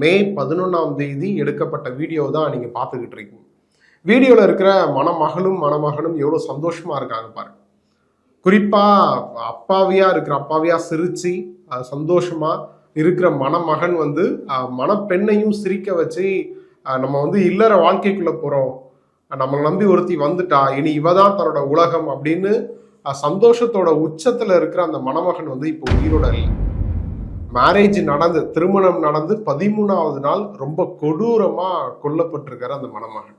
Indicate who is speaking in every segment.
Speaker 1: மே பதினொன்றாம் தேதி எடுக்கப்பட்ட வீடியோ தான் நீங்கள் பார்த்துக்கிட்டு இருக்கீங்க. வீடியோவில் இருக்கிற மணமகளும் மணமகனும் எவ்வளோ சந்தோஷமாக இருக்காங்க பாருங்க. குறிப்பாக அப்பாவியாக இருக்கிற அப்பாவியாக சிரித்து சந்தோஷமாக இருக்கிற மணமகன் வந்து மணப்பெண்ணையும் சிரிக்க வச்சு நம்ம வந்து இல்லற வாழ்க்கைக்குள்ளே போகிறோம் நம்மளை நம்பி ஒருத்தி வந்துட்டா இனி இவ தான் தன்னோட உலகம் அப்படின்னு சந்தோஷத்தோட உச்சத்தில் இருக்கிற அந்த மணமகன் வந்து இப்போ உயிரோட இல்லை. மேரேஜ் நடந்து திருமணம் நடந்து பதிமூணாவது நாள் ரொம்ப கொடூரமா கொல்லப்பட்டிருக்காரு அந்த மணமகன்.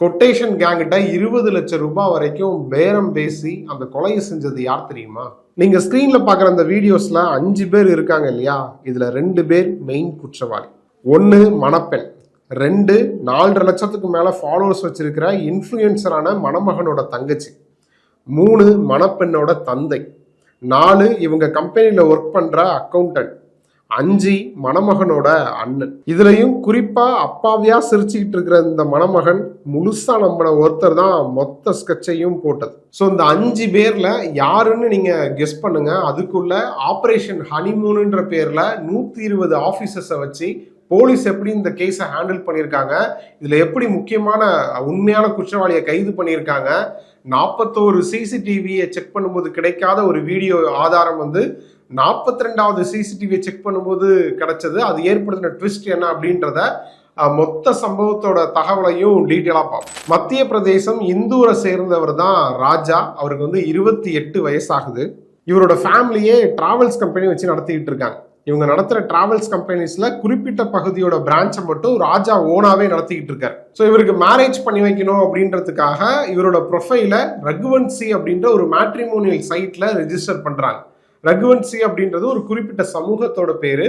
Speaker 1: கொட்டேஷன் கேங்கிட்ட இருபது லட்சம் ரூபாய் வரைக்கும் பேரம் பேசி அந்த கொலையை செஞ்சது யார் தெரியுமா? நீங்க ஸ்கிரீன்ல பாக்குற அந்த வீடியோஸ்ல அஞ்சு பேர் இருக்காங்க இல்லையா? இதுல ரெண்டு பேர் மெயின் குற்றவாளி. ஒன்னு மணப்பெண். ரெண்டு நாலரை லட்சத்துக்கு மேல ஃபாலோவர்ஸ் வச்சிருக்கிற இன்ஃப்ளூயன்சரான மணமகனோட தங்கச்சி. மூணு மணப்பெண்ணோட தந்தை. நாலு இவங்க கம்பெனியில் ஒர்க் பண்ற அக்கௌண்டன்ட் அஞ்சு மணமகனோட அண்ணன். இதுலயும் குறிப்பா அப்பாவியா சிரிச்சுக்கிட்டு இருக்கிற இந்த மணமகன் முழுசா நம்பின ஒருத்தர் தான் மொத்த ஸ்கெட்சையும் போட்டது. ஸோ இந்த அஞ்சு பேர்ல யாருன்னு நீங்க கெஸ் பண்ணுங்க. அதுக்குள்ள ஆபரேஷன் ஹனிமூனுன்ற பேர்ல நூத்தி இருபது ஆபீசர்ஸை வச்சு போலீஸ் எப்படி இந்த கேஸை ஹேண்டில் பண்ணியிருக்காங்க இதுல எப்படி முக்கியமான உண்மையான குற்றவாளியை கைது பண்ணியிருக்காங்க நாற்பத்தோரு சிசிடிவியை செக் பண்ணும்போது கிடைக்காத ஒரு வீடியோ ஆதாரம் வந்து நாற்பத்தி ரெண்டாவது சிசிடிவியை செக் பண்ணும்போது கிடைச்சது. அது ஏற்படுத்தின ட்விஸ்ட் என்ன அப்படின்றத மொத்த சம்பவத்தோட தகவலையும் டீட்டெயிலாக பார்ப்போம். மத்திய பிரதேசம் இந்தூரை சேர்ந்தவர் தான் ராஜா. அவருக்கு வந்து இருபத்தி எட்டு வயசாகுது. இவரோட ஃபேமிலியே டிராவல்ஸ் கம்பெனி வச்சு நடத்திக்கிட்டு இருக்காங்க. இவங்க நடத்துகிற டிராவல்ஸ் கம்பெனிஸில் குறிப்பிட்ட பகுதியோட பிரான்ச்சை மட்டும் ராஜா ஓனாவே நடத்திக்கிட்டு இருக்காரு. ஸோ இவருக்கு மேரேஜ் பண்ணி வைக்கணும் அப்படின்றதுக்காக இவரோட ப்ரொஃபைல ரகுவன்சி அப்படின்ற ஒரு மேட்ரிமோனியல் சைட்டில் ரெஜிஸ்டர் பண்ணுறாங்க ரகுவன்சி அப்படின்றது ஒரு குறிப்பிட்ட சமூகத்தோட பேர்.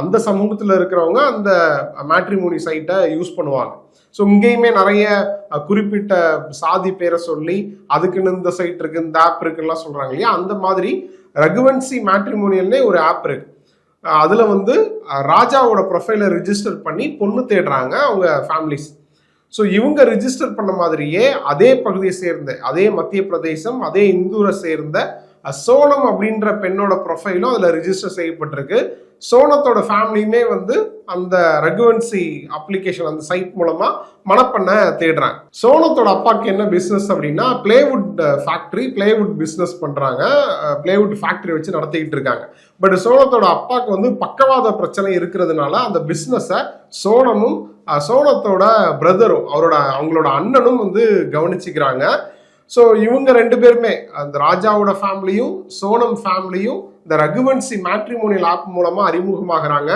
Speaker 1: அந்த சமூகத்தில் இருக்கிறவங்க அந்த மேட்ரிமோனி சைட்டை யூஸ் பண்ணுவாங்க. ஸோ இங்கேயுமே நிறைய குறிப்பிட்ட சாதி பேரை சொல்லி அதுக்குன்னு இந்த சைட் இருக்கு இந்த ஆப் இருக்குலாம் சொல்கிறாங்க இல்லையா? அந்த மாதிரி ரகுவன்சி மேட்ரிமோனியல்னே ஒரு ஆப் இருக்குது அதில் வந்து ராஜாவோட ப்ரொஃபைலை ரிஜிஸ்டர் பண்ணி பொண்ணு தேடுறாங்க அவங்க ஃபேமிலிஸ் ஸோ இவங்க ரிஜிஸ்டர் பண்ண மாதிரியே அதே பகுதியை சேர்ந்த அதே மத்திய பிரதேசம் அதே இந்தூரை சேர்ந்த சோனம் அப்படின்ற பெண்ணோட ப்ரொஃபைலும் அதில் ரிஜிஸ்டர் செய்யப்பட்டிருக்கு. சோனத்தோட ஃபேமிலியுமே வந்து அந்த ரெகுவன்சி அப்ளிகேஷன் அந்த சைட் மூலமாக மனப்பண்ண தேடுறாங்க. சோனத்தோட அப்பாவுக்கு என்ன பிஸ்னஸ் அப்படின்னா பிளேவுட் ஃபேக்ட்ரி பிளேவுட் பிஸ்னஸ் பண்ணுறாங்க பிளேவுட் ஃபேக்ட்ரி வச்சு நடத்திக்கிட்டு இருக்காங்க. பட் சோனத்தோட அப்பாவுக்கு வந்து பக்கவாத பிரச்சனை இருக்கிறதுனால அந்த பிஸ்னஸை சோனமும் சோனத்தோட பிரதரும் அவரோட அவங்களோட அண்ணனும் வந்து கவனிச்சுக்கிறாங்க. ஸோ இவங்க ரெண்டு பேருமே அந்த ராஜாவோட ஃபேமிலியும் சோனம் ஃபேமிலியும் இந்த ரகுவன்சி மேட்ரிமோனியல் ஆப் மூலமாக அறிமுகமாகறாங்க.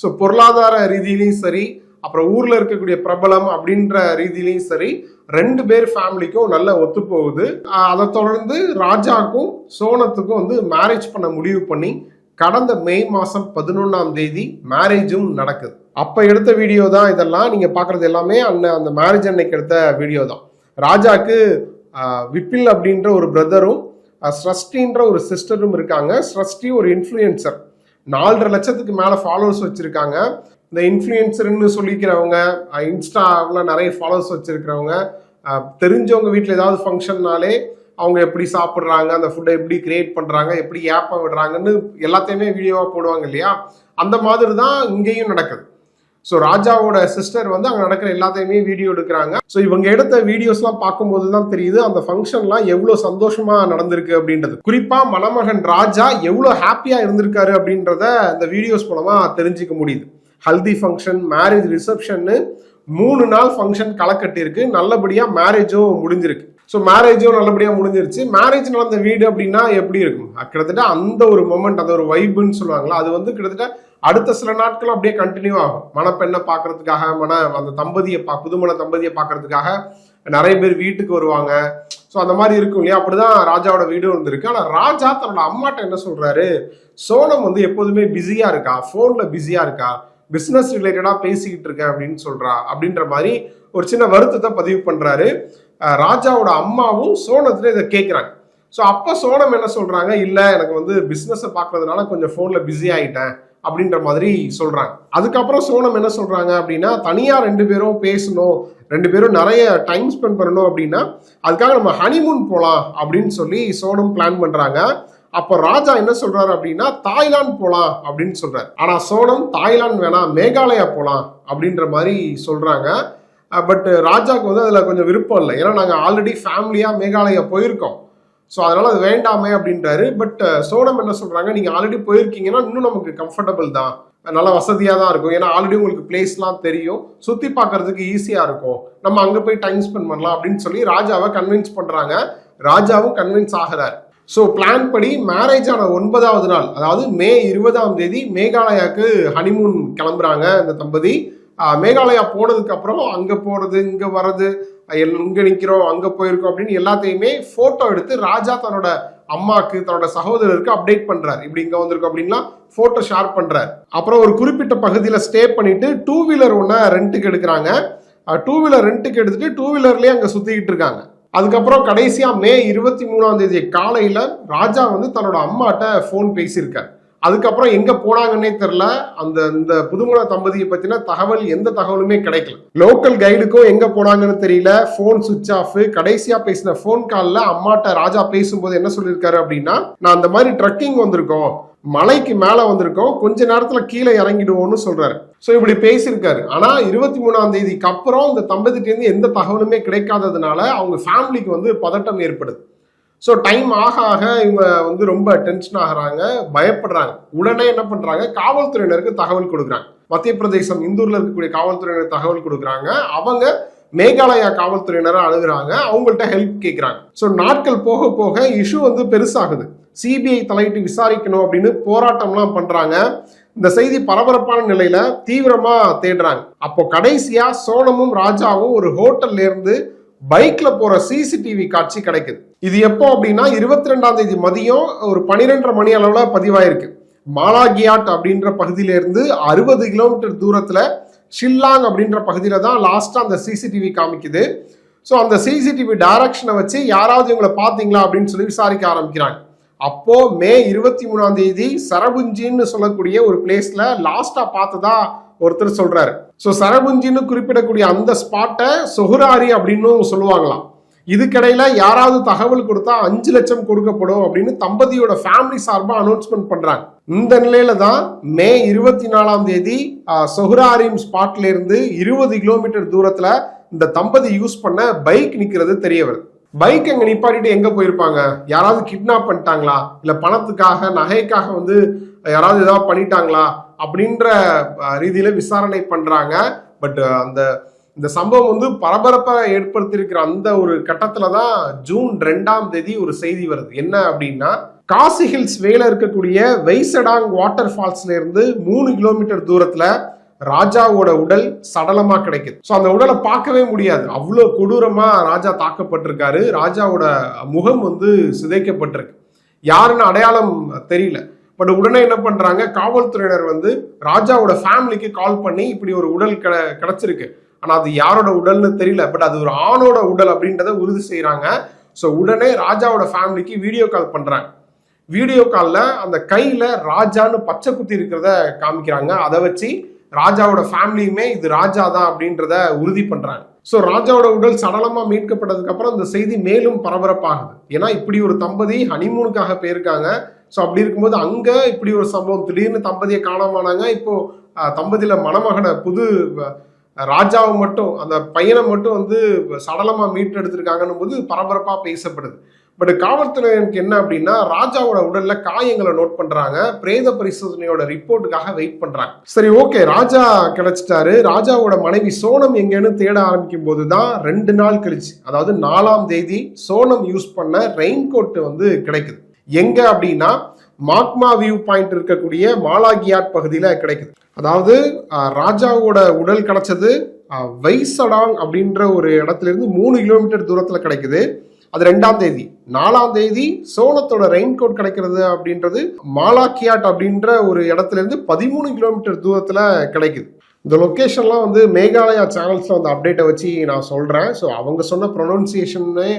Speaker 1: ஸோ பொருளாதார ரீதியிலையும் சரி அப்புறம் ஊரில் இருக்கக்கூடிய பிரபலம் அப்படின்ற ரீதியிலையும் சரி ரெண்டு பேர் ஃபேமிலிக்கும் நல்ல ஒத்து போகுது அதை தொடர்ந்து ராஜாக்கும் சோனத்துக்கும் வந்து மேரேஜ் பண்ண முடிவு பண்ணி கடந்த மே மாதம் பதினொன்றாம் தேதி மேரேஜும் நடக்குது. அப்போ எடுத்த வீடியோ தான் இதெல்லாம். நீங்கள் பார்க்குறது எல்லாமே அண்ணன் அந்த மேரேஜ் அன்னைக்கு எடுத்த வீடியோ தான். ராஜாக்கு விப்பில் அப்படின்ற ஒரு பிரதரும் ஸ்ரஸ்டின்ற ஒரு சிஸ்டரும் இருக்காங்க. ஸ்ரஸ்டி ஒரு இன்ஃப்ளூயன்சர் நாலரை லட்சத்துக்கு மேலே ஃபாலோவர்ஸ் வச்சுருக்காங்க. இந்த இன்ஃப்ளூயன்சர்னு சொல்லிக்கிறவங்க இன்ஸ்டாவில் நிறைய ஃபாலோவர்ஸ் வச்சுருக்கிறவங்க தெரிஞ்சவங்க வீட்டில் ஏதாவது ஃபங்க்ஷன்னாலே அவங்க எப்படி சாப்பிட்றாங்க அந்த ஃபுட்டை எப்படி கிரியேட் பண்ணுறாங்க எப்படி ஏப்பம் விடுறாங்கன்னு எல்லாத்தையுமே வீடியோவாக போடுவாங்க இல்லையா? அந்த மாதிரி தான் இங்கேயும் நடக்குது. ஸோ ராஜாவோட சிஸ்டர் வந்து அங்கே நடக்கிற எல்லாத்தையுமே வீடியோ எடுக்கிறாங்க. ஸோ இவங்க எடுத்த வீடியோஸ்லாம் பார்க்கும்போது தான் தெரியுது அந்த ஃபங்க்ஷன்லாம் எவ்வளோ சந்தோஷமா நடந்திருக்கு அப்படின்றது. குறிப்பாக மணமகன் ராஜா எவ்வளோ ஹாப்பியாக இருந்திருக்காரு அப்படின்றத இந்த வீடியோஸ் மூலமாக தெரிஞ்சுக்க முடியுது. ஹல்தி ஃபங்க்ஷன் மேரேஜ் ரிசப்ஷன்னு மூணு நாள் ஃபங்க்ஷன் களை நல்லபடியாக மேரேஜும் முடிஞ்சிருக்கு. ஸோ மேரேஜும் நல்லபடியாக முடிஞ்சிருச்சு. மேரேஜ் நடந்த வீடு அப்படின்னா எப்படி இருக்கும்? கிட்டத்தட்ட அந்த ஒரு மொமெண்ட் அந்த ஒரு வைப்புன்னு சொல்லுவாங்களா அது வந்து கிட்டத்தட்ட அடுத்த சில நாட்களும் அப்படியே கண்டினியூ ஆகும். மணப்பெண்ணை பார்க்கறதுக்காக மன அந்த தம்பதியை பா புதுமண தம்பதியை பார்க்கறதுக்காக நிறைய பேர் வீட்டுக்கு வருவாங்க. ஸோ அந்த மாதிரி இருக்கும் இல்லையா? அப்படிதான் ராஜாவோட வீடும் இருந்திருக்கு ஆனால் ராஜா தன்னோட அம்மாட்ட என்ன சொல்றாரு? சோனம் வந்து எப்போதுமே பிஸியா இருக்கா? ஃபோன்ல பிஸியா இருக்கா? பிஸ்னஸ் ரிலேட்டடாக பேசிக்கிட்டு இருக்கேன் அப்படின்னு சொல்றா. அப்படின்ற மாதிரி ஒரு சின்ன வருத்தத்தை பதிவு பண்றாரு. ராஜாவோட அம்மாவும் சோனத்துல இதை கேட்குறாங்க ஸோ அப்போ சோனம் என்ன சொல்றாங்க? இல்லை எனக்கு வந்து பிஸ்னஸை பார்க்கறதுனால கொஞ்சம் ஃபோனில் பிஸி ஆகிட்டேன் அப்படின்ற மாதிரி சொல்றாங்க. அதுக்கப்புறம் சோனம் என்ன சொல்றாங்க அப்படின்னா தனியா ரெண்டு பேரும் பேசணும் ரெண்டு பேரும் நிறைய டைம் ஸ்பெண்ட் பண்ணணும் அப்படின்னா அதுக்காக நம்ம ஹனிமூன் போகலாம் அப்படின்னு சொல்லி சோனம் பிளான் பண்றாங்க. அப்ப ராஜா என்ன சொல்றாரு அப்படின்னா தாய்லாந்து போலாம் அப்படின்னு சொல்றாரு. ஆனா சோனம் தாய்லாந்து வேணாம் மேகாலயா போலாம் அப்படின்ற மாதிரி சொல்றாங்க. பட் ராஜாவுக்கு வந்து அதுல கொஞ்சம் விருப்பம் இல்லை. ஏன்னா நாங்க ஆல்ரெடி ஃபேமிலியா மேகாலயா போயிருக்கோம். ஸோ அதனால் அது வேண்டாமே அப்படின்றாரு. பட் uh, சோனம் என்ன சொல்கிறாங்க நீங்கள் ஆல்ரெடி போயிருக்கீங்கன்னா இன்னும் நமக்கு கம்ஃபர்டபுள் தான். நல்ல வசதியாக தான் இருக்கும். ஏன்னா ஆல்ரெடி உங்களுக்கு பிளேஸ்லாம் தெரியும். சுற்றி பார்க்கறதுக்கு ஈஸியாக இருக்கும். நம்ம அங்கே போய் டைம் ஸ்பெண்ட் பண்ணலாம் அப்படின்னு சொல்லி ராஜாவை கன்வின்ஸ் பண்ணுறாங்க ராஜாவும் கன்வின்ஸ் ஆகிறார். ஸோ பிளான் படி மேரேஜ் ஆன ஒன்பதாவது நாள் அதாவது மே இருபதாம் தேதி மேகாலயாவுக்கு ஹனிமூன் கிளம்புறாங்க இந்த தம்பதி. மேகாலயா போனதுக்கு அப்புறம் அங்கே போகிறது இங்கே வர்றது இங்கே நிற்கிறோம் அங்கே போயிருக்கோம் அப்படின்னு எல்லாத்தையுமே ஃபோட்டோ எடுத்து ராஜா தன்னோட அம்மாக்கு தன்னோட சகோதரருக்கு அப்டேட் பண்றாரு. இப்படி இங்க வந்திருக்கோம் அப்படின்லாம் போட்டோ ஷேர் பண்றாரு. அப்புறம் ஒரு குறிப்பிட்ட பகுதியில ஸ்டே பண்ணிட்டு டூ வீலர் ஒன்ன ரெண்ட்டுக்கு எடுக்கிறாங்க. டூ வீலர் ரெண்ட்டுக்கு எடுத்துட்டு டூ வீலர்லயே அங்க சுத்திக்கிட்டு இருக்காங்க. அதுக்கப்புறம் கடைசியா மே இருபத்தி மூணாம் தேதி காலையில ராஜா வந்து தன்னோட அம்மாட்ட ஃபோன் பேசியிருக்காரு. அதுக்கப்புறம் எங்க போனாங்கன்னே தெரியல. அந்த இந்த புதுமண தம்பதியை பத்தின தகவல் எந்த தகவலுமே கிடைக்கல. லோக்கல் கைடுக்கும் எங்க போனாங்கன்னு தெரியல. போன் சுவிச் ஆஃப் கடைசியா பேசின போன் கால்ல அம்மாட்ட ராஜா பேசும்போது என்ன சொல்லியிருக்காரு அப்படின்னா நான் அந்த மாதிரி ட்ரக்கிங் வந்திருக்கோம். மலைக்கு மேல வந்திருக்கோம். கொஞ்ச நேரத்துல கீழே இறங்கிடுவோம்னு சொல்றாரு. ஸோ இப்படி பேசியிருக்காரு. ஆனா இருபத்தி மூணாம் தேதிக்கு அப்புறம் இந்த தம்பதிட்டேருந்து எந்த தகவலுமே கிடைக்காததுனால அவங்க ஃபேமிலிக்கு வந்து பதட்டம் ஏற்படுது. ஸோ டைம் ஆக ஆக இவங்க வந்து ரொம்ப டென்ஷன் ஆகுறாங்க பயப்படுறாங்க. உடனே என்ன பண்றாங்க காவல்துறையினருக்கு தகவல் கொடுக்குறாங்க. மத்திய பிரதேசம் இந்தூர்ல இருக்கக்கூடிய காவல்துறையினர் தகவல் கொடுக்குறாங்க. அவங்க மேகாலயா காவல்துறையினரை அணுகுறாங்க அவங்கள்ட்ட ஹெல்ப் கேட்குறாங்க ஸோ நாட்கள் போக போக இஷ்யூ வந்து பெருசாகுது. சிபிஐ தலையிட்டு விசாரிக்கணும் அப்படின்னு போராட்டம்லாம் பண்றாங்க. இந்த செய்தி பரபரப்பான நிலையில தீவிரமா தேடுறாங்க. அப்போ கடைசியா சோனமும் ராஜாவும் ஒரு ஹோட்டல்ல இருந்து பைக்ல போற சிசிடிவி காட்சி கிடைக்குது. இது எப்போ அப்படின்னா இருபத்தி ரெண்டாம் தேதி மதியம் ஒரு பனிரெண்டரை மணி அளவில் பதிவாயிருக்கு. மாலாகியாட் அப்படின்ற பகுதியிலேருந்து அறுபது கிலோமீட்டர் தூரத்தில் ஷில்லாங் அப்படின்ற பகுதியில் தான் லாஸ்ட்டாக அந்த சிசிடிவி காமிக்குது. ஸோ அந்த சிசிடிவி டைரக்ஷனை வச்சு யாராவது இவங்களை பார்த்தீங்களா அப்படின்னு சொல்லி விசாரிக்க ஆரம்பிக்கிறாங்க. அப்போ மே இருபத்தி மூணாம் தேதி சரபுஞ்சின்னு சொல்லக்கூடிய ஒரு பிளேஸ்ல லாஸ்டா பார்த்ததா ஒருத்தர் சொல்றாரு. ஸோ சரபுஞ்சின்னு குறிப்பிடக்கூடிய அந்த ஸ்பாட்டை சொஹுராரி அப்படின்னு சொல்லுவாங்களாம். இதுக்கிடையில யாராவது தகவல் கொடுத்தா அஞ்சு லட்சம் கொடுக்கப்படும் அப்படின்னு தம்பதியோட ஃபேமிலி சார்பாக அனௌன்ஸ்மெண்ட் பண்றாங்க. இந்த நிலையில தான் மே இருபத்தி நாலாம் தேதி சொஹுராரின் ஸ்பாட்ல இருந்து இருபது கிலோமீட்டர் தூரத்துல இந்த தம்பதி யூஸ் பண்ண பைக் நிக்கிறது தெரிய வருது. பைக் அங்க நிப்பாட்டிட்டு எங்க போயிருப்பாங்க? யாராவது கிட்னாப் பண்ணிட்டாங்களா? இல்ல பணத்துக்காக நகைக்காக வந்து யாராவது ஏதாவது பண்ணிட்டாங்களா? அப்படின்ற ரீதியில் ரீதியில விசாரணை பண்றாங்க. பட் அந்த இந்த சம்பவம் வந்து பரபரப்பை ஏற்படுத்தியிருக்கிற அந்த ஒரு கட்டத்துல தான் ஜூன் ரெண்டாம் தேதி ஒரு செய்தி வருது. என்ன அப்படின்னா காசி ஹில்ஸ் வேல இருக்கக்கூடிய வெய்சடாங் வாட்டர் ஃபால்ஸ்ல இருந்து மூணு கிலோமீட்டர் தூரத்துல ராஜாவோட உடல் சடலமா கிடைக்குது. ஸோ அந்த உடலை பார்க்கவே முடியாது. அவ்வளோ கொடூரமா ராஜா தாக்கப்பட்டிருக்காரு. ராஜாவோட முகம் வந்து சிதைக்கப்பட்டிருக்கு. யாருன்னு அடையாளம் தெரியல. பட் உடனே என்ன பண்றாங்க காவல்துறையினர் வந்து ராஜாவோட ஃபேமிலிக்கு கால் பண்ணி இப்படி ஒரு உடல் கிடைச்சிருக்கு. ஆனா அது யாரோட உடல்னு தெரியல. பட் அது ஒரு ஆணோட உடல் அப்படின்றத உறுதி செய்கிறாங்க ஸோ உடனே ராஜாவோட ஃபேமிலிக்கு வீடியோ கால் பண்றாங்க. வீடியோ காலில் அந்த கையில் ராஜான்னு பச்சை குத்தி இருக்கிறத காமிக்கிறாங்க. அதை வச்சு ராஜாவோட ஃபேமிலியுமே இது ராஜா தான் அப்படின்றத உறுதி பண்ணுறாங்க ஸோ ராஜாவோட உடல் சடலமாக மீட்கப்பட்டதுக்கப்புறம் இந்த செய்தி மேலும் பரபரப்பாகுது. ஏன்னா இப்படி ஒரு தம்பதி ஹனிமூனுக்காக போயிருக்காங்க. ஸோ அப்படி இருக்கும்போது அங்கே இப்படி ஒரு சம்பவம். திடீர்னு தம்பதியை காணாமானாங்க இப்போ தம்பதியில் மணமகனை புது ராஜாவை மட்டும் அந்த பையனை மட்டும் வந்து சடலமா மீட்டு எடுத்திருக்காங்கன்னும் போது பரபரப்பா பேசப்படுது. பட் காவல்துறையினருக்கு என்ன அப்படின்னா ராஜாவோட உடல்ல காயங்களை நோட் பண்றாங்க. பிரேத பரிசோதனையோட ரிப்போர்ட்டுக்காக வெயிட் பண்றாங்க. சரி ஓகே ராஜா கிடைச்சிட்டாரு. ராஜாவோட மனைவி சோனம் எங்கேன்னு தேட ஆரம்பிக்கும் போதுதான் ரெண்டு நாள் கழிச்சு அதாவது நாலாம் தேதி சோனம் யூஸ் பண்ண ரெயின் கோட் வந்து கிடைக்குது. எங்க அப்படின்னா மாக்மா வியூ பாயிண்ட் இருக்கக்கூடிய மாலாகியாட் பகுதியில் கிடைக்குது. அதாவது ராஜாவோட உடல் கிடைச்சது வைசடாங் அப்படின்ற ஒரு இடத்துல இருந்து மூணு கிலோமீட்டர் தூரத்தில் கிடைக்குது. அது ரெண்டாம் தேதி. நாலாம் தேதி சோளத்தோட ரெயின் கோட் கிடைக்கிறது அப்படின்றது மாலாக்கியாட் அப்படின்ற ஒரு இடத்துல இருந்து பதிமூணு கிலோமீட்டர் தூரத்துல கிடைக்குது. இந்த லொக்கேஷன்லாம் வந்து மேகாலயா சேனல்ஸில் வந்து அப்டேட்டை வச்சு நான் சொல்கிறேன் ஸோ அவங்க சொன்ன ப்ரொனவுன்சியேஷனே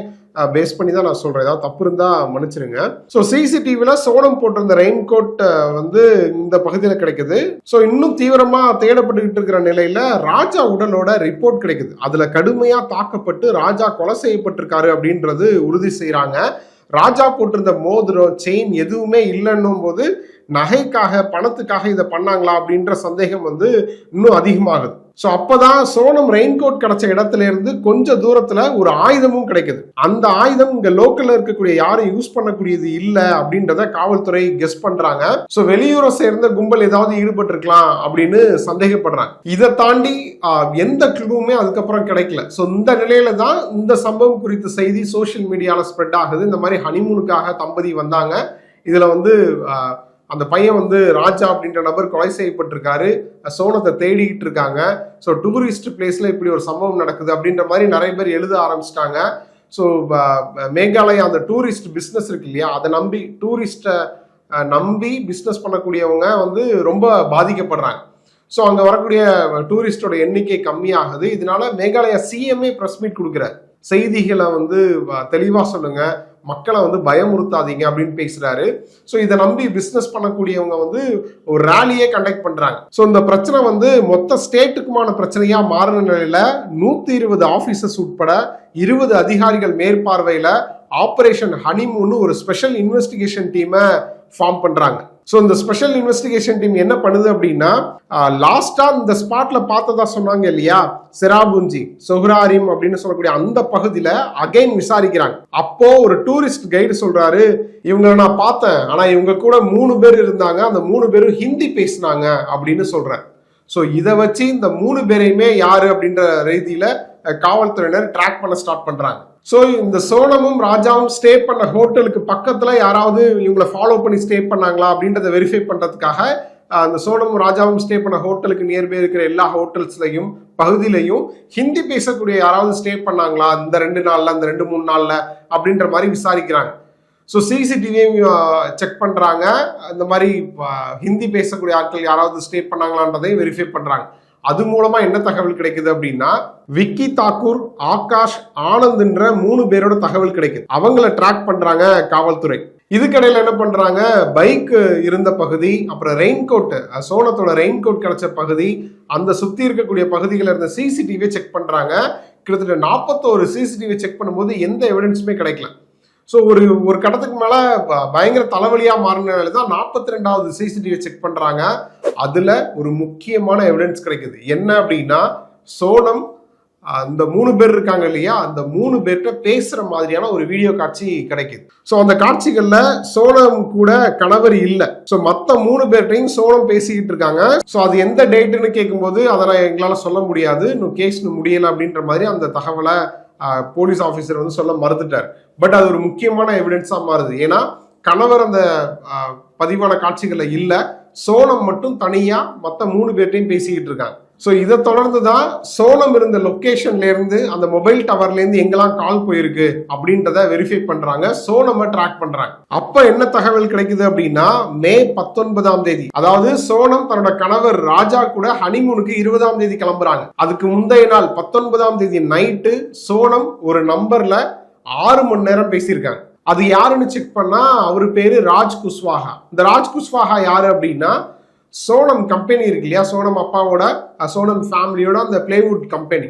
Speaker 1: பேஸ் பண்ணி தான் நான் சொல்றேன். ஏதாவது தப்பு இருந்தா மன்னிச்சிருங்க. ஸோ சிசிடிவில சோனம் போட்டிருந்த ரெயின் கோட் வந்து இந்த பகுதியில் கிடைக்குது. ஸோ இன்னும் தீவிரமா தேடப்பட்டுக்கிட்டு இருக்கிற நிலையில ராஜா உடலோட ரிப்போர்ட் கிடைக்குது. அதுல கடுமையா தாக்கப்பட்டு ராஜா கொலை செய்யப்பட்டிருக்காரு அப்படின்றது உறுதி செய்கிறாங்க ராஜா போட்டிருந்த மோதிரம் செயின் எதுவுமே இல்லைன்னும் போது நகைக்காக பணத்துக்காக இதை பண்ணாங்களா அப்படின்ற சந்தேகம் வந்து இன்னும் அதிகமாகுது. ஸோ அப்போதான் சோனம் ரெயின்கோட் கிடைச்ச இடத்துல இருந்து கொஞ்ச தூரத்துல ஒரு ஆயுதமும் கிடைக்குது. அந்த ஆயுதம் இங்க லோக்கல்ல இருக்கக்கூடிய யாரும் யூஸ் பண்ணக்கூடியது இல்ல அப்படின்றத காவல்துறை கெஸ் பண்றாங்க. ஸோ வெளியூரை சேர்ந்த கும்பல் ஏதாவது ஈடுபட்டிருக்கலாம் அப்படின்னு சந்தேகப்படுறாங்க. இதை தாண்டி எந்த க்ளூவுமே அதுக்கப்புறம் கிடைக்கல. ஸோ இந்த நிலையில தான் இந்த சம்பவம் குறித்த செய்தி சோஷியல் மீடியாவில் ஸ்ப்ரெட் ஆகுது. இந்த மாதிரி ஹனிமூனுக்காக தம்பதி வந்தாங்க. இதுல வந்து அந்த பையன் வந்து ராஜா அப்படின்ற நபர் கொலை செய்யப்பட்டிருக்காரு. சோனத்தை தேடிக்கிட்டு இருக்காங்க. ஸோ டூரிஸ்ட் பிளேஸ்ல இப்படி ஒரு சம்பவம் நடக்குது அப்படின்ற மாதிரி நிறைய பேர் எழுத ஆரம்பிச்சிட்டாங்க. ஸோ மேகாலயா அந்த டூரிஸ்ட் பிஸ்னஸ் இருக்கு இல்லையா? அதை நம்பி டூரிஸ்ட்டை நம்பி பிஸ்னஸ் பண்ணக்கூடியவங்க வந்து ரொம்ப பாதிக்கப்படுறாங்க. ஸோ அங்கே வரக்கூடிய டூரிஸ்டோட எண்ணிக்கை கம்மியாகுது. இதனால மேகாலயா சிஎம்ஏ ப்ரெஸ் மீட் கொடுக்குற செய்திகளை வந்து தெளிவாக சொல்லுங்கள் மக்களை வந்து பயமுறுத்தாதீங்க அப்படின்னு பேசுறாரு. ஸோ இதை நம்பி பிஸ்னஸ் பண்ணக்கூடியவங்க வந்து ஒரு ரேலியே கண்டக்ட் பண்றாங்க. ஸோ இந்த பிரச்சனை வந்து மொத்த ஸ்டேட்டுக்குமான பிரச்சனையா மாறின நிலையில நூத்தி இருபது ஆபீசர்ஸ் உட்பட இருபது அதிகாரிகள் மேற்பார்வையில ஆபரேஷன் ஹனிமூன்னு ஒரு ஸ்பெஷல் இன்வெஸ்டிகேஷன் டீமை ஃபார்ம் பண்றாங்க. ஸோ இந்த ஸ்பெஷல் இன்வெஸ்டிகேஷன் டீம் என்ன பண்ணுது அப்படின்னா லாஸ்டா இந்த ஸ்பாட்ல பார்த்ததா சொன்னாங்க இல்லையா? சிராபுஞ்சி சொஹ்ராரிம் அப்படின்னு சொல்லக்கூடிய அந்த பகுதியில அகைன் விசாரிக்கிறாங்க. அப்போ ஒரு டூரிஸ்ட் கைடு சொல்றாரு இவங்களை நான் பார்த்தேன். ஆனா இவங்க கூட மூணு பேர் இருந்தாங்க. அந்த மூணு பேரும் ஹிந்தி பேசினாங்க அப்படின்னு சொல்றேன் ஸோ இதை வச்சு இந்த மூணு பேரையுமே யாரு அப்படின்ற ரீதியில காவல்துறையினர் ட்ராக் பண்ண ஸ்டார்ட் பண்றாங்க. ஸோ இந்த சோனமும் ராஜாவும் ஸ்டே பண்ண ஹோட்டலுக்கு பக்கத்தில் யாராவது இவங்களை ஃபாலோ பண்ணி ஸ்டே பண்ணாங்களா அப்படின்றத வெரிஃபை பண்ணுறதுக்காக அந்த சோனமும் ராஜாவும் ஸ்டே பண்ண ஹோட்டலுக்கு நியர்பை இருக்கிற எல்லா ஹோட்டல்ஸ்லையும் பகுதியிலையும் ஹிந்தி பேசக்கூடிய யாராவது ஸ்டே பண்ணாங்களா? இந்த ரெண்டு நாளில் இந்த ரெண்டு மூணு நாளில் அப்படின்ற மாதிரி விசாரிக்கிறாங்க. ஸோ சிசிடிவியும் செக் பண்ணுறாங்க இந்த மாதிரி ஹிந்தி பேசக்கூடிய ஆட்கள் யாராவது ஸ்டே பண்ணாங்களான்றதையும் வெரிஃபை பண்ணுறாங்க அது மூலமா என்ன தகவல் கிடைக்குது அப்படின்னா விக்கி தாக்கூர் ஆகாஷ் ஆனந்த்ன்ற மூணு பேரோட தகவல் கிடைக்குது. அவங்கள ட்ராக் பண்றாங்க காவல்துறை. இதுக்கடையில் என்ன பண்றாங்க? பைக் இருந்த பகுதி அப்புறம் ரெயின் கோட் சோனத்தோட ரெயின் கோட் கிடைச்ச பகுதி அந்த சுத்தி இருக்கக்கூடிய பகுதிகளில் இருந்த சிசிடிவியை செக் பண்றாங்க. கிட்டத்தட்ட நாற்பத்தோரு சிசிடிவி செக் பண்ணும்போது எந்த எவிடன்ஸுமே கிடைக்கல. ஸோ ஒரு ஒரு கட்டத்துக்கு மேலே ப- பயங்கர தலைவலியாக மாறினால தான் நாற்பத்தி ரெண்டாவது சிசிடிவி செக் பண்ணுறாங்க அதில் ஒரு முக்கியமான எவிடன்ஸ் கிடைக்குது. என்ன அப்படின்னா சோனம் அந்த மூணு பேர் இருக்காங்க இல்லையா? அந்த மூணு பேர்கிட்ட பேசுகிற மாதிரியான ஒரு வீடியோ காட்சி கிடைக்குது. ஸோ அந்த காட்சிகளில் சோனம் கூட கணவர் இல்லை. ஸோ மற்ற மூணு பேர்கிட்டையும் சோனம் பேசிக்கிட்டு இருக்காங்க. ஸோ அது எந்த டேட்டுன்னு கேட்கும்போது அதை நான் சொல்ல முடியாது. இன்னும் கேஸ் முடியலை அப்படின்ற மாதிரி அந்த தகவலை போலீஸ் ஆஃபீஸர் வந்து சொல்ல மறுத்துட்டார். பட் அது ஒரு முக்கியமான எவிடன்ஸா மாறுது. ஏன்னா கணவர் அந்த பதிவான காட்சிகளில் இல்லை. சோனம் மட்டும் தனியா மற்ற மூணு பேர்ட்டையும் பேசிக்கிட்டு இருக்காங்க. ஸோ இதை தொடர்ந்து தான் சோனம் இருந்த லொக்கேஷன்ல இருந்து அந்த மொபைல் டவர்லேருந்து எங்கெல்லாம் கால் போயிருக்கு அப்படின்றத வெரிஃபை பண்றாங்க. சோனமை ட்ராக் பண்றாங்க. அப்போ என்ன தகவல் கிடைக்குது அப்படின்னா மே பத்தொன்பதாம் தேதி. அதாவது சோனம் தன்னோட கணவர் ராஜா கூட ஹனிமூனுக்கு இருபதாம் தேதி கிளம்புறாங்க. அதுக்கு முந்தைய நாள் பத்தொன்பதாம் தேதி நைட்டு சோனம் ஒரு நம்பர்ல ஆறு மணி நேரம் பேசியிருக்காங்க. அது யாருன்னு செக் பண்ணால் அவர் பேர் ராஜ் குஸ்வாகா. இந்த ராஜ் குஸ்வாகா யாரு அப்படின்னா சோனம் கம்பெனி இருக்கு இல்லையா? சோனம் அப்பாவோட சோனம் ஃபேமிலியோட அந்த பிளேவுட் கம்பெனி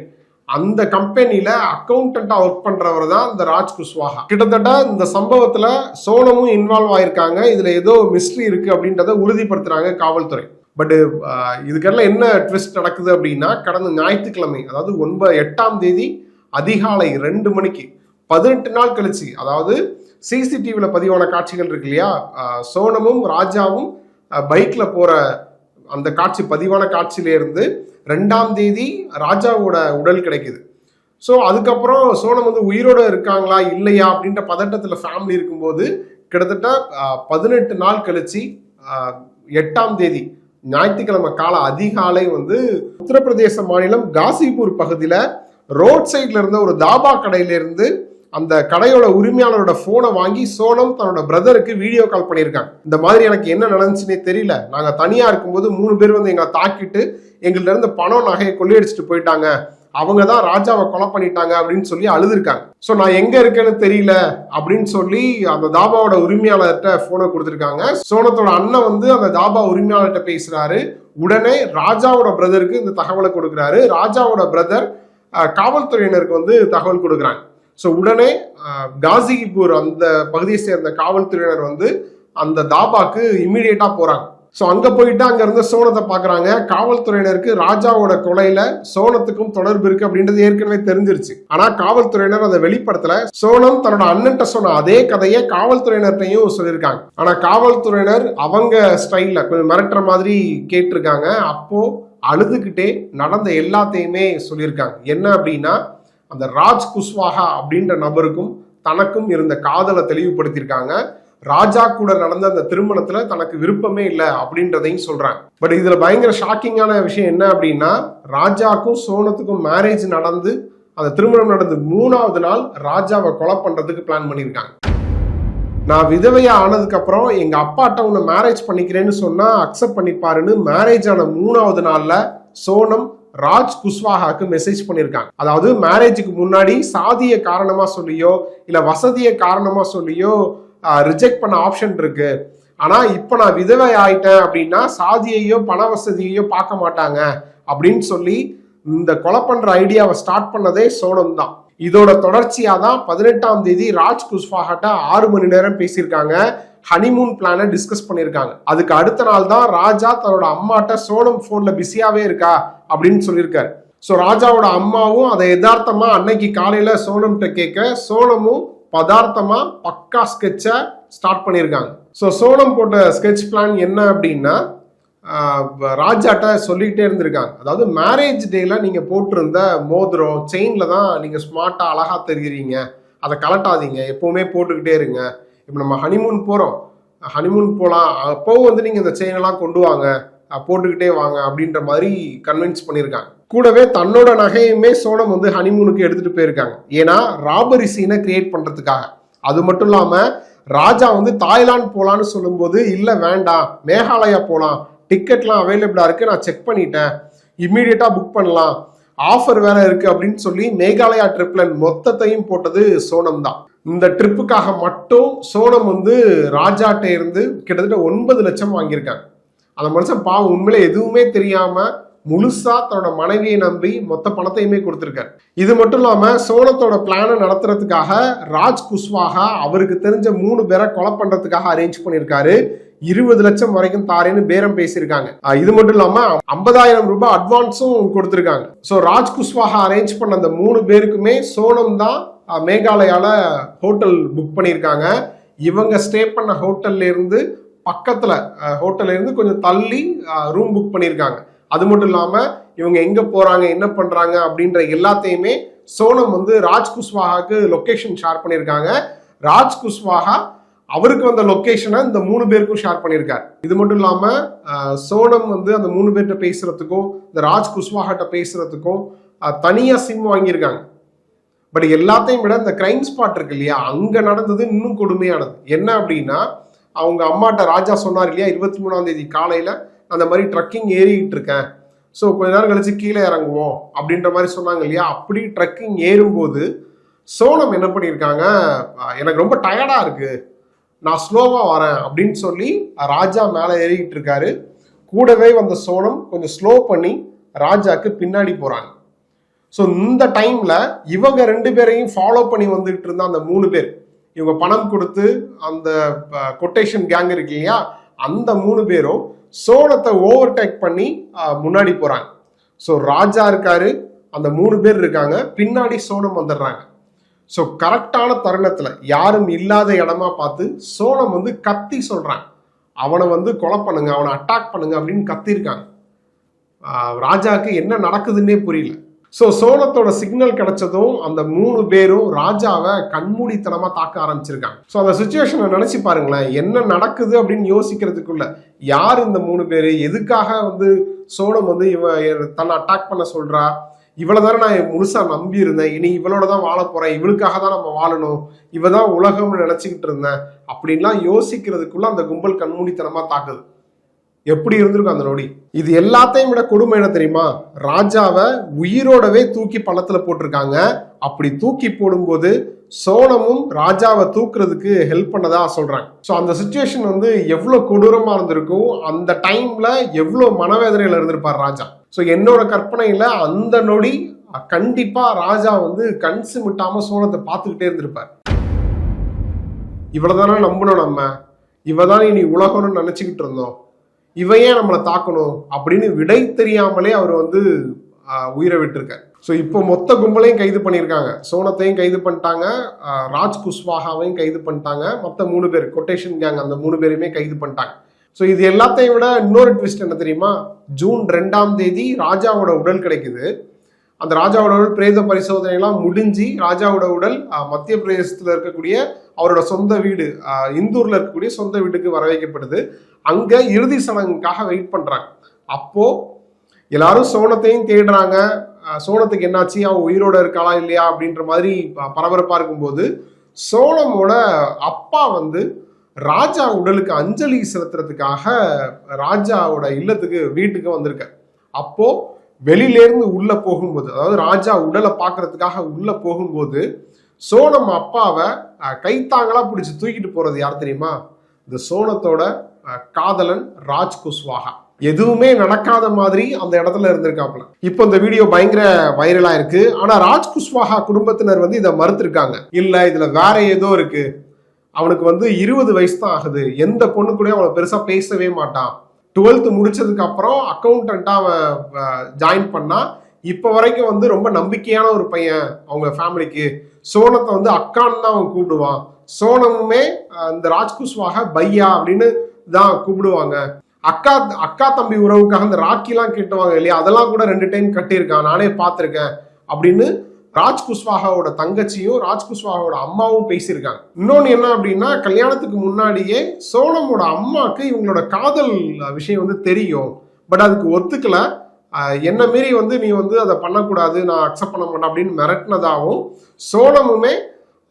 Speaker 1: அந்த கம்பெனியில அக்கௌண்டண்டா ஒர்க் பண்றவர் தான் இந்த ராஜ் குஸ்வாஹா கிட்டத்தட்ட இந்த சம்பவத்துல சோனமும் இன்வால்வ் ஆயிருக்காங்க. இதுல ஏதோ மிஸ்ட்ரி இருக்கு அப்படின்றத உறுதிப்படுத்துறாங்க காவல்துறை. பட் இதுக்கெல்லாம் என்ன ட்விஸ்ட் நடக்குது அப்படின்னா கடந்த ஞாயிற்றுக்கிழமை அதாவது ஒன்பது எட்டாம் தேதி அதிகாலை ரெண்டு மணிக்கு பதினெட்டு நாள் கழிச்சு அதாவது சிசிடிவியில் பதிவான காட்சிகள் இருக்கு இல்லையா? சோனமும் ராஜாவும் பைக்ல போற அந்த காட்சி பதிவான காட்சியில இருந்து ரெண்டாம் தேதி ராஜாவோட உடல் கிடைக்குது. ஸோ அதுக்கப்புறம் சோனம் வந்து உயிரோட இருக்காங்களா இல்லையா அப்படின்ற பதட்டத்தில் ஃபேமிலி இருக்கும்போது கிட்டத்தட்ட பதினெட்டு நாள் கழிச்சு எட்டாம் தேதி ஞாயிற்றுக்கிழமை கால அதிகாலை வந்து உத்தரப்பிரதேச மாநிலம் காசிபூர் பகுதியில் ரோட் சைட்ல இருந்த ஒரு தாபா கடையிலிருந்து அந்த கடையோட உரிமையாளரோட போனை வாங்கி சோனம் தன்னோட பிரதருக்கு வீடியோ கால் பண்ணியிருக்காங்க. இந்த மாதிரி எனக்கு என்ன நடந்துச்சுன்னே தெரியல. நாங்க தனியா இருக்கும்போது மூணு பேர் வந்து எங்களை தாக்கிட்டு எங்கள்ட்ட இருந்து பணம் நகையை கொள்ளையடிச்சிட்டு போயிட்டாங்க. அவங்க தான் ராஜாவை கொலை பண்ணிட்டாங்க அப்படின்னு சொல்லி அழுதுருக்காங்க. ஸோ நான் எங்க இருக்கேன்னு தெரியல அப்படின்னு சொல்லி அந்த தாபாவோட உரிமையாளர்கிட்ட போனை கொடுத்துருக்காங்க. சோனத்தோட அண்ணன் வந்து அந்த தாபா உரிமையாளர்கிட்ட பேசுறாரு. உடனே ராஜாவோட பிரதருக்கு இந்த தகவலை கொடுக்குறாரு. ராஜாவோட பிரதர் காவல்துறையினருக்கு வந்து தகவல் கொடுக்குறாங்க. ஸோ உடனே காசிகிபூர் காசிபூர் அந்த பகுதியை சேர்ந்த காவல்துறையினர் வந்து அந்த தாபாக்கு இம்மிடியேட்டா போறாங்க. ஸோ அங்க போயிட்டு அங்க இருந்த சோனத்தை பாக்குறாங்க. காவல்துறையினருக்கு ராஜாவோட கொலையில சோனத்துக்கும் தொடர்பு இருக்கு அப்படின்றது ஏற்கனவே தெரிஞ்சிருச்சு. ஆனா காவல்துறையினர் அதை வெளிப்படுத்தல. சோனம் தன்னோட அண்ணன்ட்ட சொன்ன அதே கதையை காவல்துறையினர்கிட்டையும் சொல்லியிருக்காங்க. ஆனா காவல்துறையினர் அவங்க ஸ்டைல்ல கொஞ்சம் மிரட்டுற மாதிரி கேட்டிருக்காங்க. அப்போ அழுதுகிட்டே நடந்த எல்லாத்தையுமே சொல்லியிருக்காங்க. என்ன அப்படின்னா அந்த ராஜ் குஸ்வாகா அப்படின்ற நபருக்கும் தனக்கும் இருந்த காதலை தெளிவுபடுத்தியிருக்காங்க. ராஜா கூட நடந்த அந்த திருமணத்துல தனக்கு விருப்பமே இல்லை அப்படின்றதையும் சொல்றாங்க. பட் இதுல பயங்கர ஷாக்கிங்கான விஷயம் என்ன அப்படின்னா ராஜாக்கும் சோனத்துக்கும் மேரேஜ் நடந்து அந்த திருமணம் நடந்து மூணாவது நாள் ராஜாவை கொலை பண்றதுக்கு பிளான் பண்ணியிருக்காங்க. நான் விதவையா ஆனதுக்கு அப்புறம் எங்க அப்பாட்ட உன்னை மேரேஜ் பண்ணிக்கிறேன்னு சொன்னா அக்செப்ட் பண்ணிப்பாருன்னு மேரேஜ் ஆன மூணாவது நாள்ல சோனம் ராஜ் குஷ்வாஹாக்கு மெசேஜ் பண்ணியிருக்காங்க அதாவது மேரேஜுக்கு முன்னாடி சாதிய காரணமா சொல்லியோ இல்ல வசதியை காரணமா சொல்லியோ ரிஜெக்ட் பண்ண ஆப்ஷன் இருக்கு. ஆனா இப்ப நான் விதவை ஆயிட்டேன் அப்படின்னா சாதியையோ பண வசதியையோ பார்க்க மாட்டாங்க அப்படின்னு சொல்லி இந்த கொலை பண்ற ஐடியாவை ஸ்டார்ட் பண்ணதே சோனம் தான். இதோட தொடர்ச்சியா தான் பதினெட்டாம் தேதி ராஜ் குஷ்வாஹாட்ட ஆறு மணி நேரம் பேசியிருக்காங்க. ஹனிமூன் பிளானை டிஸ்கஸ் பண்ணியிருக்காங்க. அதுக்கு அடுத்த நாள் தான் ராஜா தன்னோட அம்மாட்ட சோனம் போன்ல பிஸியாவே இருக்கா? அப்படின்னு சொல்லியிருக்காரு. ஸோ ராஜாவோட அம்மாவும் அதை யதார்த்தமா அன்னைக்கு காலையில சோனம்கிட்ட கேட்க சோனமும் பதார்த்தமா பக்கா ஸ்கெட்சை ஸ்டார்ட் பண்ணியிருக்காங்க. ஸோ சோனம் போட்ட ஸ்கெட்ச் பிளான் என்ன அப்படின்னா ராஜாட்ட சொல்லிக்கிட்டே இருந்திருக்காங்க. அதாவது மேரேஜ் டேல நீங்க போட்டிருந்த மோதிரம் செயின்ல தான் நீங்க ஸ்மார்ட்டா அழகா தெரிகிறீங்க அதை கலட்டாதீங்க. எப்பவுமே போட்டுக்கிட்டே இருங்க. இப்போ நம்ம ஹனிமூன் போகிறோம் ஹனிமூன் போகலாம் அப்போவும் வந்து நீங்கள் இந்த செயினெல்லாம் கொண்டு வாங்க. போட்டுக்கிட்டே வாங்க அப்படின்ற மாதிரி கன்வின்ஸ் பண்ணியிருக்காங்க கூடவே தன்னோட நகையுமே சோனம் வந்து ஹனிமூனுக்கு எடுத்துகிட்டு போயிருக்காங்க. ஏன்னா ராபரி சீனை கிரியேட் பண்ணுறதுக்காக அது மட்டும் இல்லாமல் ராஜா வந்து தாய்லாந்து போகலான்னு சொல்லும்போது இல்லை வேண்டாம். மேகாலயா போகலாம் டிக்கெட்லாம் அவைலபிளாக இருக்குது நான் செக் பண்ணிட்டேன். இம்மீடியட்டாக புக் பண்ணலாம். ஆஃபர் வேற இருக்கு. அப்படின்னு சொல்லி மேகாலயா ட்ரிப்ல மொத்தத்தையும் போட்டது சோனம் தான் இந்த ட்ரிப்புக்காக மட்டும் சோனம் வந்து ராஜாட்ட இருந்து கிட்டத்தட்ட ஒன்பது லட்சம் வாங்கியிருக்காங்க. அந்த மனுஷன் பாவம் உண்மையில எதுவுமே தெரியாம முழுசா தன்னோட மனைவியை நம்பி மொத்த பணத்தையுமே கொடுத்துருக்காரு. இது மட்டும் இல்லாம சோனத்தோட பிளானை நடத்துறதுக்காக ராஜ் குஷ்வாகா அவருக்கு தெரிஞ்ச மூணு பேரை கொலை பண்றதுக்காக அரேஞ்ச் பண்ணியிருக்காரு. இருபது லட்சம் வரைக்கும் தாரேன்னு பேரம் பேசியிருக்காங்க. இது மட்டும் இல்லாம ஐம்பதாயிரம் ரூபாய் அட்வான்ஸும் கொடுத்துருக்காங்க. ஸோ ராஜ் குஷ்வாகா அரேஞ்ச் பண்ண அந்த மூணு பேருக்குமே சோனம் தான் மேகாலயாவில் ஹோட்டல் புக் பண்ணியிருக்காங்க. இவங்க ஸ்டே பண்ண ஹோட்டல்லேருந்து பக்கத்தில் ஹோட்டல்லேருந்து கொஞ்சம் தள்ளி ரூம் புக் பண்ணியிருக்காங்க. அது மட்டும் இல்லாமல் இவங்க எங்கே போகிறாங்க என்ன பண்ணுறாங்க அப்படின்ற எல்லாத்தையுமே சோனம் வந்து ராஜ் குஸ்வாகாவுக்கு லொக்கேஷன் ஷேர் பண்ணியிருக்காங்க. ராஜ் குஸ்வாகா அவருக்கு வந்த லொக்கேஷனை இந்த மூணு பேருக்கும் ஷேர் பண்ணியிருக்காரு. இது மட்டும் இல்லாமல் சோனம் வந்து அந்த மூணு பேர்கிட்ட பேசுகிறதுக்கும் இந்த ராஜ் குஸ்வாகிட்ட பேசுகிறதுக்கும் தனியாக சிம் வாங்கியிருக்காங்க. பட் எல்லாத்தையும் விட இந்த கிரைம் ஸ்பாட் இருக்கு இல்லையா அங்க நடந்தது இன்னும் கொடுமையானது. என்ன அப்படின்னா அவங்க அம்மாட்ட ராஜா சொன்னார் இல்லையா இருபத்தி மூணாம் தேதி காலையில அந்த மாதிரி ட்ரக்கிங் ஏறிக்கிட்டு இருக்கேன். ஸோ கொஞ்ச நேரம் கழிச்சு கீழே இறங்குவோம் அப்படின்ற மாதிரி சொன்னாங்க இல்லையா. அப்படி ட்ரக்கிங் ஏறும்போது சோனம் என்ன பண்ணியிருக்காங்க எனக்கு ரொம்ப டயர்டா இருக்கு. நான் ஸ்லோவா வரேன் அப்படின்னு சொல்லி ராஜா மேலே ஏறிக்கிட்டு இருக்காரு. கூடவே வந்த சோனம் கொஞ்சம் ஸ்லோ பண்ணி ராஜாக்கு பின்னாடி போறாங்க. ஸோ இந்த டைம்ல இவங்க ரெண்டு பேரையும் ஃபாலோ பண்ணி வந்துகிட்டு இருந்த அந்த மூணு பேர். இவங்க பணம் கொடுத்து அந்த கொட்டேஷன் கேங் இருக்கு இல்லையா? அந்த மூணு பேரும் சோனத்தை ஓவர்டேக் பண்ணி முன்னாடி போறாங்க. ஸோ ராஜா இருக்காரு அந்த மூணு பேர் இருக்காங்க பின்னாடி சோனம் வந்துடுறாங்க. ஸோ கரெக்டான தருணத்துல யாரும் இல்லாத இடமா பார்த்து சோனம் வந்து கத்தி சொல்றாங்க. அவனை வந்து கொலை பண்ணுங்க அவனை அட்டாக் பண்ணுங்க அப்படின்னு கத்திருக்காங்க. ராஜாவுக்கு என்ன நடக்குதுன்னே புரியல. ஸோ சோனத்தோட சிக்னல் கிடைச்சதும் அந்த மூணு பேரும் ராஜாவை கண்மூடித்தனமாக தாக்க ஆரம்பிச்சிருக்காங்க. ஸோ அந்த சுச்சுவேஷனை நினச்சி பாருங்களேன் என்ன நடக்குது அப்படின்னு யோசிக்கிறதுக்குள்ள யார் இந்த மூணு பேர்? எதுக்காக வந்து சோனம் வந்து இவ தன்னை அட்டாக் பண்ண சொல்கிறா இவ்வளோ தானே நான் முழுசா நம்பி இருந்தேன். இனி இவளோட தான் வாழ போகிறேன் இவளுக்காக தான் நம்ம வாழணும். இவ தான் உலகம்னு நினச்சிக்கிட்டு இருந்தேன். அப்படின்லாம் யோசிக்கிறதுக்குள்ள அந்த கும்பல் கண்மூடித்தனமாக தாக்குது. எப்படி இருந்திருக்கும் அந்த நொடி? இது எல்லாத்தையும் விட கொடுமை என்ன தெரியுமா? ராஜாவை உயிரோடவே தூக்கி பள்ளத்துல போட்டிருக்காங்க. அப்படி தூக்கி போடும்போது சோனமும் ராஜாவை தூக்குறதுக்கு ஹெல்ப் பண்ணதா சொல்றாங்க. ஸோ அந்த சுச்சுவேஷன் வந்து எவ்வளவு கொடூரமா இருந்திருக்கும் அந்த டைம்ல எவ்வளவு மனவேதனையில இருந்திருப்பார் ராஜா. ஸோ என்னோட கற்பனையில அந்த நொடி கண்டிப்பா ராஜா வந்து கண் சிமிட்டாம சோனத்தை பார்த்துக்கிட்டே இருந்திருப்பார். இவ்வளவுதானே நம்பணும் நம்ம. இவதான் இனி உலகம்னு நினைச்சுக்கிட்டு இருந்தோம். இவையே நம்மளை தாக்கணும் அப்படின்னு விடை தெரியாமலே அவர் வந்து உயிரை விட்டுருக்கார். ஸோ இப்போ மொத்த கும்பலையும் கைது பண்ணியிருக்காங்க. சோனத்தையும் கைது பண்ணிட்டாங்க. ராஜ் குஷ்வாகாவையும் கைது பண்ணிட்டாங்க. மொத்த மூணு பேர் கொட்டேஷன் கேங் அந்த மூணு பேருமே கைது பண்ணிட்டாங்க. ஸோ இது எல்லாத்தையும் விட இன்னொரு ட்விஸ்ட் என்ன தெரியுமா? ஜூன் ரெண்டாம் தேதி ராஜாவோட உடல் கிடைக்குது. அந்த ராஜாவோட உடல் பிரேத பரிசோதனை எல்லாம் முடிஞ்சு ராஜாவோட உடல் மத்திய பிரதேசத்தில் இருக்கக்கூடிய அவரோட சொந்த வீடு இந்தூர்ல இருக்கக்கூடிய சொந்த வீட்டுக்கு வர வைக்கப்படுது அங்க இறுதி சடங்குக்காக வெயிட் பண்றாங்க. அப்போ எல்லாரும் சோனத்தையும் தேடுறாங்க. சோனத்துக்கு என்னாச்சு? அவன் உயிரோட இருக்காளா இல்லையா? அப்படின்ற மாதிரி ப- பரபரப்பா இருக்கும்போது சோனமோட அப்பா வந்து ராஜா உடலுக்கு அஞ்சலி செலுத்துறதுக்காக ராஜாவோட இல்லத்துக்கு வீட்டுக்கு வந்திருக்க அப்போ வெளியிலேருந்து உள்ள போகும்போது அதாவது ராஜா உடலை பார்க்கறதுக்காக உள்ள போகும்போது சோனம் அப்பாவை கைத்தாங்களாக கைத்தாங்களா பிடிச்சி தூக்கிட்டு போறது யார் தெரியுமா? இந்த சோனத்தோட காதலன் ராஜ் குஸ்வாகா எதுவுமே நடக்காத மாதிரி அந்த இடத்துல இருந்திருக்காப்புல. இப்போ இந்த வீடியோ பயங்கர வைரலா இருக்கு ஆனா ராஜ் குஸ்வாகா குடும்பத்தினர் வந்து இதை மறுத்திருக்காங்க. இல்ல இதுல வேற ஏதோ இருக்கு. அவனுக்கு வந்து இருபது வயசு தான் ஆகுது. எந்த பொண்ணு கூடயும் அவனை பெருசா பேசவே மாட்டான். டுவெல்த் முடிச்சதுக்கு அப்புறம் அக்கௌண்டண்டா அவன் ஜாயின் பண்ணா இப்போ வரைக்கும் வந்து ரொம்ப நம்பிக்கையான ஒரு பையன் அவங்க ஃபேமிலிக்கு சோனத்தை வந்து அக்கான்னு தான் அவன் கூப்பிடுவான் சோனமுமே இந்த ராஜ்குஷ்வாக பையா அப்படின்னு தான் கூப்பிடுவாங்க. அக்கா அக்கா தம்பி உறவுக்காக இந்த ராக்கிலாம் கேட்டுவாங்க இல்லையா? அதெல்லாம் கூட ரெண்டு டைம் கட்டியிருக்கான் நானே பார்த்துருக்கேன் அப்படின்னு ராஜ் குஷ்வாகாவோட தங்கச்சியும் ராஜ் குஷ்வாகாவோட அம்மாவும் பேசியிருக்காங்க. இன்னொன்று என்ன அப்படின்னா கல்யாணத்துக்கு முன்னாடியே சோனமோட அம்மாவுக்கு இவங்களோட காதல் விஷயம் வந்து தெரியும். பட் அதுக்கு ஒத்துக்கலை. என்ன மீறி வந்து நீ வந்து அதை பண்ணக்கூடாது நான் அக்செப்ட் பண்ண மாட்டேன் அப்படின்னு மிரட்டினதாகவும் சோனமுமே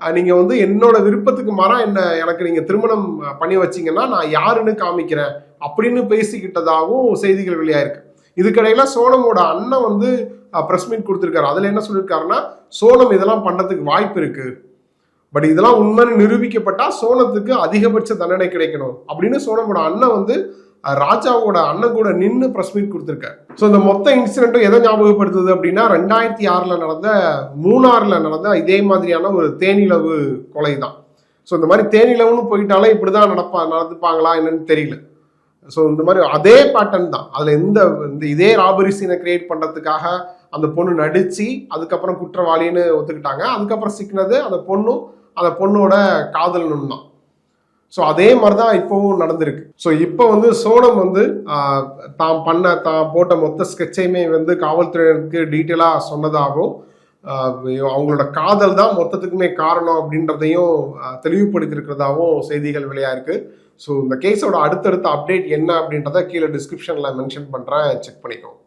Speaker 1: நீங்கள் வந்து என்னோட விருப்பத்துக்கு மாறா என்ன எனக்கு நீங்கள் திருமணம் பண்ணி வச்சிங்கன்னா நான் யாருன்னு காமிக்கிறேன் அப்படின்னு பேசிக்கிட்டதாகவும் செய்திகள் வெளியாயிருக்கு. இதுக்கிடையில சோனமோட அண்ணன் வந்து ப்ரெஸ் மீட் கொடுத்துருக்காரு. அதில் என்ன சொல்லியிருக்காருன்னா சோனம் இதெல்லாம் பண்ணுறதுக்கு வாய்ப்பு இருக்கு. பட் இதெல்லாம் உண்மைன்னு நிரூபிக்கப்பட்டால் சோனத்துக்கு அதிகபட்ச தண்டனை கிடைக்கணும் அப்படின்னு சோனமோட அண்ணன் வந்து ராஜாவோட அண்ணன் கூட நின்று ப்ரெஸ் மீட் கொடுத்துருக்காரு ஸோ இந்த மொத்த இன்சிடென்ட்டும் எதை ஞாபகப்படுத்துது அப்படின்னா ரெண்டாயிரத்தி ஆறில் நடந்த மூணாறில் நடந்த இதே மாதிரியான ஒரு தேனிலவு கொலை தான் ஸோ இந்த மாதிரி தேனிலவுன்னு போயிட்டாலே இப்படிதான் நடப்பா நடந்துப்பாங்களா என்னன்னு தெரியல. ஸோ இந்த மாதிரி அதே பேட்டர்ன் தான். அதில் எந்த இந்த இதே ராபரி சீனை கிரியேட் பண்ணுறதுக்காக அந்த பொண்ணு நடித்து அதுக்கப்புறம் குற்றவாளின்னு ஒத்துக்கிட்டாங்க. அதுக்கப்புறம் சிக்கினது அந்த பொண்ணும் அந்த பொண்ணோட காதலனும் தான். ஸோ அதே மாதிரி தான் இப்போவும் நடந்திருக்கு. ஸோ இப்போ வந்து சோனம் வந்து தான் பண்ண தான் போட்ட மொத்த ஸ்கெட்சையுமே வந்து காவல்துறையினருக்கு டீட்டெயிலாக சொன்னதாகவும் அவங்களோட காதல் தான் மொத்தத்துக்குமே காரணம் அப்படின்றதையும் ஆஹ், செய்திகள் வெளியாயிருக்கு. ஸோ இந்த கேஸோட அடுத்தடுத்த அப்டேட் என்ன அப்படின்றத கீழே டிஸ்கிரிப்ஷனில் மென்ஷன் பண்ணுறேன் செக் பண்ணிக்கோங்க.